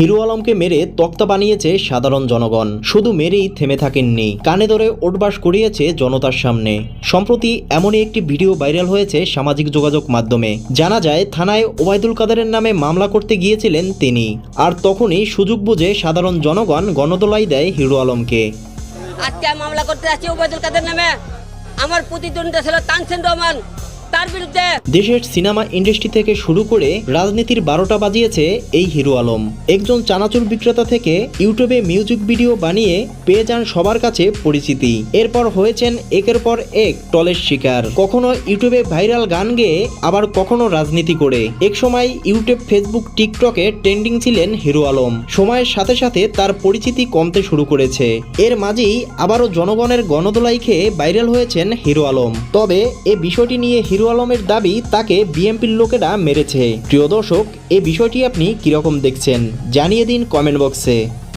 Hero আলমকে মেরে তক্তা বানিয়েছে সাধারণ জনগণ। শুধু মেরেই থেমে থাকেননি, কানে ধরে ওটবাস করিয়েছে জনতার সামনে। সম্প্রতি এমনই একটি ভিডিও ভাইরাল হয়েছে সামাজিক যোগাযোগ মাধ্যমে। জানা যায়, থানায় ওবায়দুল কাদেরের নামে মামলা করতে গিয়েছিলেন তিনি। আর তখনই সুযোগ বুঝে সাধারণ জনগণ গণদোলাই দেয় হিরো আলমকে। আজকে মামলা করতে যাচ্ছি ওবায়দুল কাদের নামে। আমার প্রতিদ্বন্দ্বিতা ছিল তানসেন রহমান। তার বিরুদ্ধে। দেশের সিনেমা ইন্ডাস্ট্রি থেকে শুরু করে রাজনীতির বারোটা বাজিয়েছে এই হিরো আলম। একজন চানাচুর বিক্রেতা থেকে ইউটিউবে মিউজিক ভিডিও বানিয়ে পেয়ে যান সবার কাছে পরিচিতি। এরপর হয়েছেন একের পর এক টলের শিকার। কখনো ইউটিউবে ভাইরাল গান গেয়ে আবার কখনো রাজনীতি করে। এক সময় ইউটিউব, ফেসবুক, টিকটকে ট্রেন্ডিং ছিলেন হিরো আলম। সময়ের সাথে সাথে তার পরিচিতি কমতে শুরু করেছে। এর মাঝেই আবারও জনগণের গণদোলাই খেয়ে ভাইরাল হয়েছেন হিরো আলম। তবে এ বিষয়টি নিয়ে হিরো আলমের দাবি, তাকে বিএমপির লোকেরা মেরেছে। প্রিয় দর্শক, এ বিষয়টি আপনি কীরকম দেখছেন? জানিয়ে দিন কমেন্ট বক্সে।